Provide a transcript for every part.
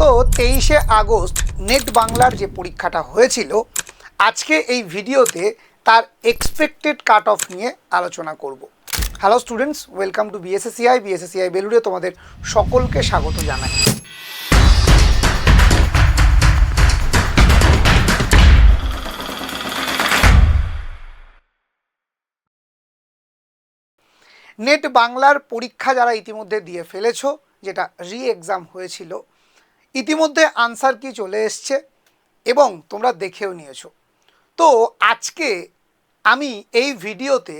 গত তেইশে August net বাংলার যে পরীক্ষাটা হয়েছিল, আজকে এই ভিডিওতে তার এক্সপেক্টেড কাট অফ নিয়ে আলোচনা করব। Hello students welcome to BSACI BSACI বেলুড়ে তোমাদের সকলকে স্বাগত জানাই। নেট বাংলার পরীক্ষা যারা ইতিমধ্যে দিয়ে ফেলেছো, যেটা রি এক্সাম হয়েছিল ইতিমধ্যে আনসার কি চলে এসছে এবং তোমরা দেখেও নিয়েছো। তো আজকে আমি এই ভিডিওতে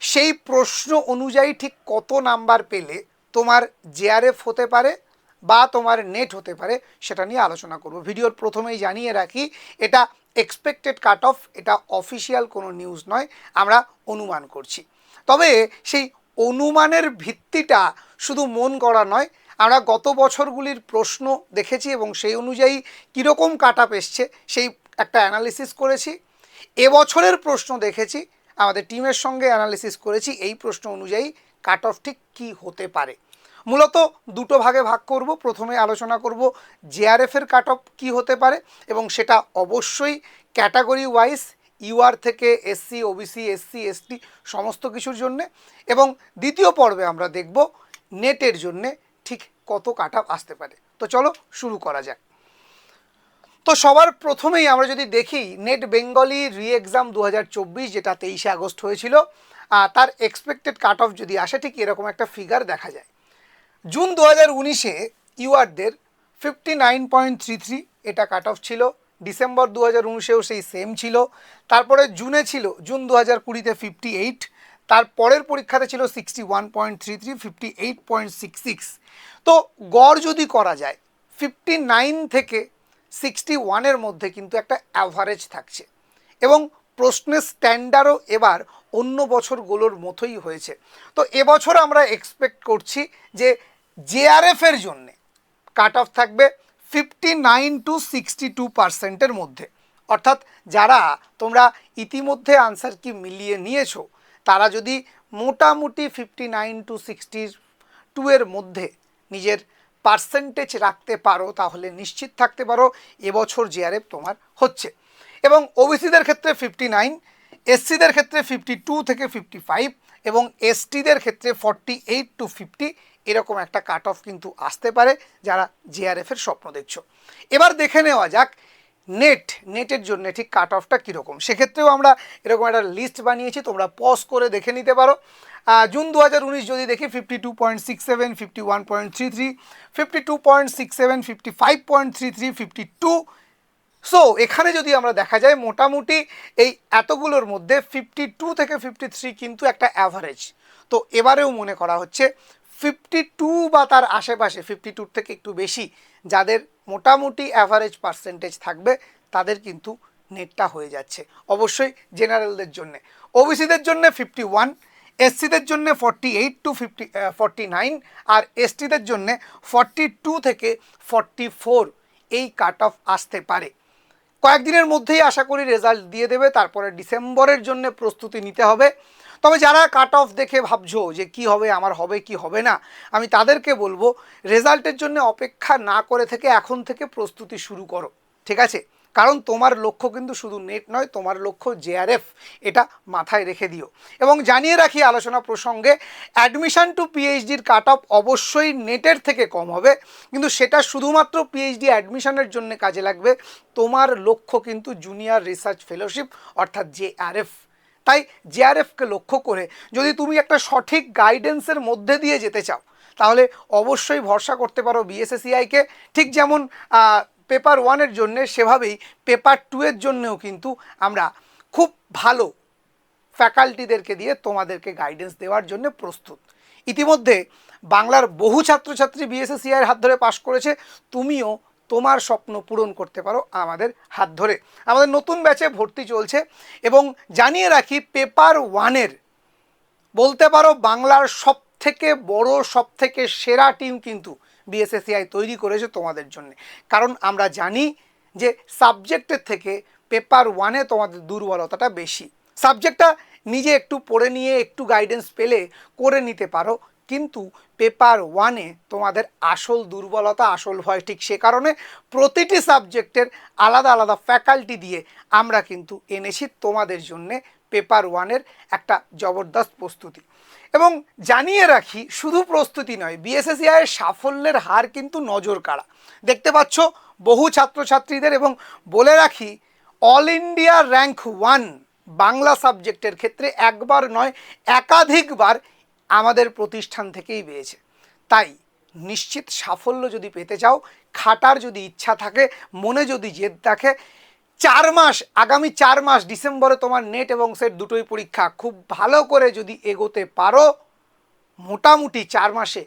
সেই প্রশ্ন অনুযায়ী ঠিক কত নাম্বার পেলে তোমার জেআরএফ হতে পারে বা তোমার নেট হতে পারে সেটা নিয়ে আলোচনা করব। ভিডিওর প্রথমেই জানিয়ে রাখি, এটা এক্সপেক্টেড কাট অফ এটা অফিসিয়াল কোনো নিউজ নয়, আমরা অনুমান করছি। তবে সেই অনুমানের ভিত্তিটা শুধু মন করা নয় আমরা গত বছরগুলির প্রশ্ন দেখেছি এবং সেই অনুযায়ী কীরকম কাট আপ এসছে সেই একটা অ্যানালিসিস করেছি। এবছরের প্রশ্ন দেখেছি, আমাদের টিমের সঙ্গে অ্যানালিসিস করেছি, এই প্রশ্ন অনুযায়ী কাট অফ ঠিক কী হতে পারে। মূলত দুটো ভাগে ভাগ করব, প্রথমে আলোচনা করব জেআরএফের কাট অফ কী হতে পারে এবং সেটা অবশ্যই ক্যাটাগরি ওয়াইজ ইউআর থেকে এসসি ওবিসি এসসি এসটি সমস্ত কিছুর জন্যে এবং দ্বিতীয় পর্বে আমরা দেখব নেটের জন্যে ঠিক কত কাট আপ আসতে পারে। তো চলো শুরু করা যাক। তো সবার প্রথমেই আমরা যদি দেখি, নেট বেঙ্গলি রি এক্সাম দু যেটা তেইশে আগস্ট হয়েছিল তার এক্সপেক্টেড কাট অফ যদি আসে, ঠিক এরকম একটা ফিগার দেখা যায়। জুন দু হাজার উনিশে ইউআরদের fifty nine point three three এটা কাট অফ ছিল। ডিসেম্বর দু হাজার উনিশেও সেই সেম ছিল। তারপরে জুনে ছিল, জুন দু হাজার কুড়িতে ফিফটি এইট তার পরের পরীক্ষাতে ছিল sixty one point three three fifty eight point six six তো গড় যদি করা যায় ফিফটি নাইন থেকে সিক্সটি ওয়ানের মধ্যে কিন্তু একটা অ্যাভারেজ থাকছে। এবং প্রশ্নের স্ট্যান্ডার্ডও এবার অন্য বছরগুলোর মতোই হয়েছে। তো এবছর আমরা এক্সপেক্ট করছি যে জেআরএফের জন্যে কাট অফ থাকবে fifty nine to sixty two পার্সেন্টের মধ্যে। অর্থাৎ যারা তোমরা ইতিমধ্যে আনসার কি মিলিয়ে নিয়েছো তারা যদি মোটামুটি fifty nine to sixty two এর মধ্যে নিজের পার্সেন্টেজ রাখতে পারো, তাহলে নিশ্চিত থাকতে পারো এবছর জেআরএফ তোমার হচ্ছে। এবং ওবিসিদের ক্ষেত্রে ফিফটি নাইন এসসিদের ক্ষেত্রে ফিফটি টু থেকে ফিফটি ফাইভ এবং এসটিদের ক্ষেত্রে ফর্টি এইট টু ফিফটি এরকম একটা কাট অফ কিন্তু আসতে পারে যারা জেআরএফের স্বপ্ন দেখছ। এবার দেখে নেওয়া যাক নেট, নেটের জন্য ঠিক কাট অফটা কীরকম? সেক্ষেত্রেও আমরা এরকম একটা লিস্ট বানিয়েছি, তোমরা পজ করে দেখে নিতে পারো। জুন দু যদি দেখি fifty two point six seven fifty one point three three fifty two point six seven fifty five point three three fifty two so এখানে যদি আমরা দেখা যায়, মোটামুটি এই এতগুলোর মধ্যে ফিফটি টু থেকে ফিফটি থ্রি কিন্তু একটা অ্যাভারেজ তো এবারেও মনে করা হচ্ছে ফিফটি টু বা তার আশেপাশে ফিফটি টুর থেকে একটু বেশি, যাদের মোটামুটি অ্যাভারেজ পার্সেন্টেজ থাকবে, তাদের কিন্তু নেটটা হয়ে যাচ্ছে। অবশ্যই জেনারেলদের জন্যে। ওবিসিদের জন্য ফিফটি ওয়ান এসসিদের জন্য forty eight to fifty forty nine আর এসটিদের জন্য ফর্টি টু থেকে ফর্টি ফোর এই কাট অফ আসতে পারে। কয়েকদিনের মধ্যেই আশা করি রেজাল্ট দিয়ে দেবে, তারপরে ডিসেম্বরের জন্য প্রস্তুতি নিতে হবে। তবে যারা কাট অফ দেখে ভাবছ যে কি হবে, আমার হবে, কি হবে না, আমি তাদেরকে বলব রেজাল্টের জন্য অপেক্ষা না করে থেকে এখন থেকে প্রস্তুতি শুরু করো, ঠিক আছে? কারণ তোমার লক্ষ্য কিন্তু শুধু নেট নয়, তোমার লক্ষ্য জেআরএফ এটা মাথায় রেখে দিও। এবং জানিয়ে রাখি আলোচনা প্রসঙ্গে অ্যাডমিশান টু পিএইচডির কাট অফ অবশ্যই নেটের থেকে কম হবে, কিন্তু সেটা শুধুমাত্র পিএইচডি অ্যাডমিশানের জন্য কাজে লাগবে, তোমার লক্ষ্য কিন্তু জুনিয়র রিসার্চ ফেলোশিপ অর্থাৎ জেআরএফ তাই জেআরএফকে লক্ষ্য করে যদি তুমি একটা সঠিক গাইডেন্সের মধ্যে দিয়ে যেতে চাও, তাহলে অবশ্যই ভরসা করতে পারো বিএসএসিআইকে ঠিক যেমন পেপার ওয়ানের জন্য, সেভাবেই পেপার টু এর জন্যেও কিন্তু আমরা খুব ভালো ফ্যাকাল্টিদেরকে দিয়ে তোমাদেরকে গাইডেন্স দেওয়ার জন্য প্রস্তুত। ইতিমধ্যে বাংলার বহু ছাত্রছাত্রী বিএসএসিআইয়ের হাত ধরে পাশ করেছে, তুমিও তোমার স্বপ্ন পূরণ করতে পারো আমাদের হাত ধরে। আমাদের নতুন ব্যাচে ভর্তি চলছে এবং জানিয়ে রাখি পেপার ওয়ানের বলতে পারো বাংলার সব থেকে বড় সব থেকে সেরা টিম কিন্তু বিএসএসিআই তৈরি করেছে তোমাদের জন্য। কারণ আমরা জানি যে সাবজেক্টের থেকে পেপার ওয়ানে তোমাদের দুর্বলতাটা বেশি। সাবজেক্টটা নিজে একটু পড়ে নিয়ে, একটু গাইডেন্স পেলে করে নিতে পারো। কিন্তু পেপার ওয়ানে তোমাদের আসল দুর্বলতা, আসল ভয় ঠিক সে কারণে প্রতিটি সাবজেক্টের আলাদা আলাদা ফ্যাকাল্টি দিয়ে আমরা কিন্তু এনেছি তোমাদের জন্যে পেপার ওয়ানের একটা জবরদস্ত প্রস্তুতি। এবং জানিয়ে রাখি, শুধু প্রস্তুতি নয় বিএসএসিআই এর সাফল্যের হার কিন্তু নজর কাড়া। দেখতে পাচ্ছ, বহু ছাত্রছাত্রীদের এবং বলে রাখি all India rank one Bangla সাবজেক্টের ক্ষেত্রে একবার নয়, একাধিকবার আমাদের প্রতিষ্ঠান থেকেই পেয়েছে। তাই নিশ্চিত সাফল্য যদি পেতে চাও, খাটার যদি ইচ্ছা থাকে, মনে যদি জেদ থাকে, চার মাস, আগামী চার মাস ডিসেম্বরে তোমার নেট এবং সেট দুটোই পরীক্ষা। খুব ভালো করে যদি এগোতে পারো, মোটামুটি চার মাসে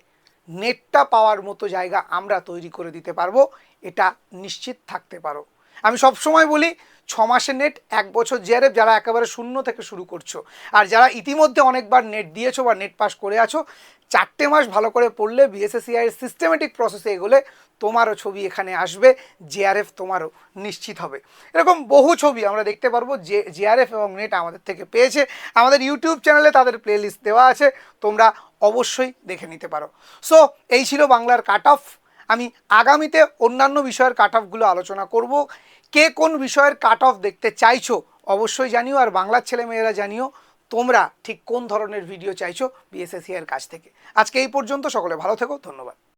নেটটা পাওয়ার মতো জায়গা আমরা তৈরি করে দিতে পারব। এটা নিশ্চিত থাকতে পারো। আমি সব সময় বলি ছ মাসের নেট এক বছর জিআরএফ যারা একেবারে শূন্য থেকে শুরু করছ। আর যারা ইতিমধ্যে অনেকবার নেট দিয়েছ বা নেট পাস করে আছো, চারটে মাস ভালো করে পড়লে বিএসএসিআই সিস্টেমেটিক প্রসেসে এগোলে তোমারও ছবি এখানে আসবে জেআরএফ তোমারও নিশ্চিত হবে। এরকম বহু ছবি আমরা দেখতে পারব যে জেআরএফ এবং নেট আমাদের থেকে পেয়েছে। আমাদের ইউটিউব চ্যানেলে তাদের প্লেলিস্ট দেওয়া আছে, তোমরা অবশ্যই দেখে নিতে পারো। সো এই ছিল বাংলার কাট অফ আমি আগামীতে অন্যান্য বিষয়ের কাট অফগুলো আলোচনা করব। কে কোন বিষয়ের কাট অফ দেখতে চাইছো অবশ্যই জানিও, আর বাংলার ছেলেমেয়েরা জানিও তোমরা ঠিক কোন ধরনের ভিডিও চাইছো বিএসএসসি এর কাছ থেকে। আজকে এই পর্যন্ত, সকলে ভালো থেকো, ধন্যবাদ।